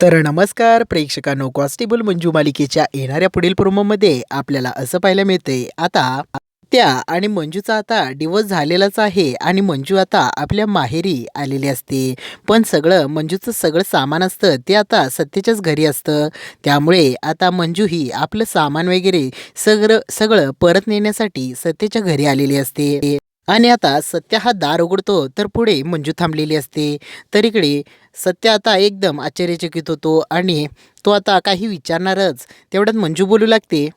तर नमस्कार प्रेक्षकांनो. कॉन्स्टेबल मंजू मालिकेच्या येणाऱ्या पुढील प्रोमोमध्ये आपल्याला असं पाहायला मिळतंय. आता त्या आणि मंजूचा आता डिवोर्स झालेलाच आहे आणि मंजू आता आपल्या माहेरी आलेली असते. पण सगळं मंजूचं सगळं सामान असतं. ते आता सत्तेच्याच घरी असतं. त्यामुळे आता मंजू ही आपलं सामान वगैरे सगळं सगळं परत नेण्यासाठी सत्तेच्या घरी आलेली असते. आणि आता सत्या हा दार उघडतो तर पुढे मंजू थांबलेली असते. तर इकडे सत्य आता एकदम आश्चर्यचकित होतो आणि तो आता काही विचारणारच. तेवढ्यात मंजू बोलू लागते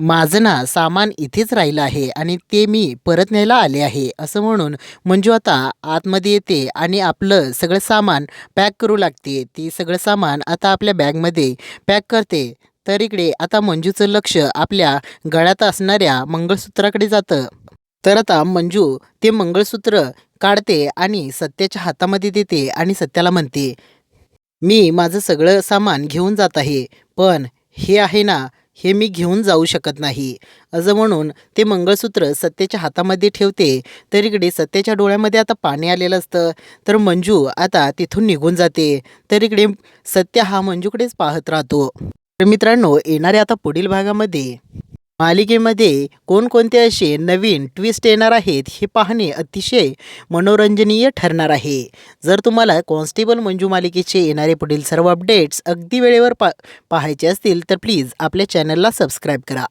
माझं ना सामान इथेच राहिलं आहे आणि ते मी परत न्यायला आले आहे. असं म्हणून मंजू आता आतमध्ये येते आणि आपलं सगळं सामान पॅक करू लागते. ती सगळं सामान आता आपल्या बॅगमध्ये पॅक करते. तर इकडे आता मंजूचं लक्ष आपल्या गळ्यात असणाऱ्या मंगळसूत्राकडे जातं. तर आता मंजू ते मंगळसूत्र काढते आणि सत्याच्या हातामध्ये देते आणि सत्याला म्हणते मी माझं सगळं सामान घेऊन जात आहे पण हे आहे ना हे मी घेऊन जाऊ शकत नाही. असं म्हणून ते मंगळसूत्र सत्याच्या हातामध्ये ठेवते. तर इकडे सत्याच्या डोळ्यामध्ये आता पाणी आलेलं असतं. तर मंजू आता तिथून निघून जाते. तर इकडे सत्य हा मंजूकडेच पाहत राहतो. तर मित्रांनो येणाऱ्या आता पुढील भागामध्ये मालिकेमध्ये कोणकोणते असे नवीन ट्विस्ट येणार आहेत हे पाहणे अतिशय मनोरंजनीय ठरणार आहे. जर तुम्हाला कॉन्स्टेबल मंजू मालिकेचे येणारे पुढील सर्व अपडेट्स अगदी वेळेवर पा पाहायचे असतील तर प्लीज आपल्या चॅनलला सबस्क्राईब करा.